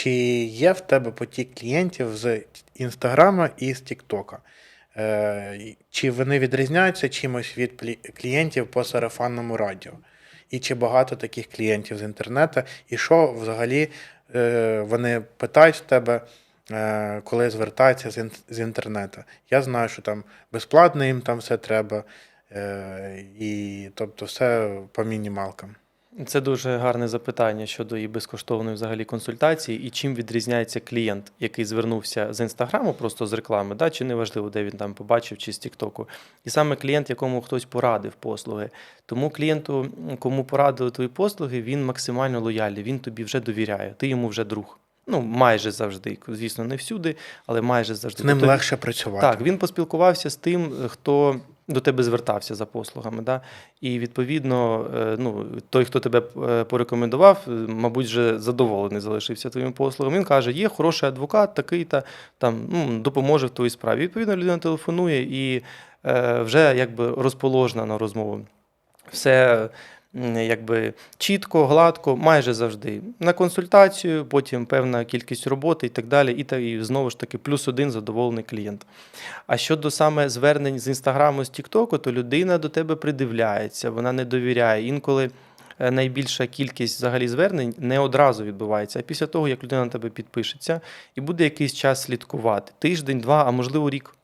Чи є в тебе потік клієнтів з Інстаграма і з Тіктока? Е, Чи вони відрізняються чимось від клієнтів по сарафанному радіо? І чи багато таких клієнтів з інтернету? І що взагалі е, вони питають в тебе, е, коли звертаються з, ін- інтернету? Я знаю, що там безплатно їм там все треба, і тобто все по мінімалкам. Це дуже гарне запитання щодо і безкоштовної взагалі консультації, і чим відрізняється клієнт, який звернувся з інстаграму, просто з реклами, да, чи неважливо, де він там побачив, чи з Тіктоку. І саме клієнт, якому хтось порадив послуги. Тому клієнту, кому порадили твої послуги, він максимально лояльний, він тобі вже довіряє, ти йому вже друг. Ну, майже завжди. Звісно, не всюди, але майже завжди. З ним Тобто легше працювати. так, він поспілкувався з тим, хто до тебе звертався за послугами. Да? І відповідно, е, ну, той, хто тебе е, порекомендував, е, мабуть, вже задоволений залишився твоїми послугами. Він каже: є хороший адвокат, такий та там ну, допоможе в твоїй справі. Відповідно, людина телефонує і вже якби розположена на розмову. Все якби чітко, гладко, майже завжди. На консультацію, потім певна кількість роботи і так далі. І, та, і знову ж таки, плюс один задоволений клієнт. А щодо саме звернень з інстаграму, з Тіктоку, то людина до тебе придивляється, вона не довіряє. Інколи е, найбільша кількість взагалі звернень не одразу відбувається, а після того, як людина на тебе підпишеться і буде якийсь час слідкувати тиждень, два, а можливо рік.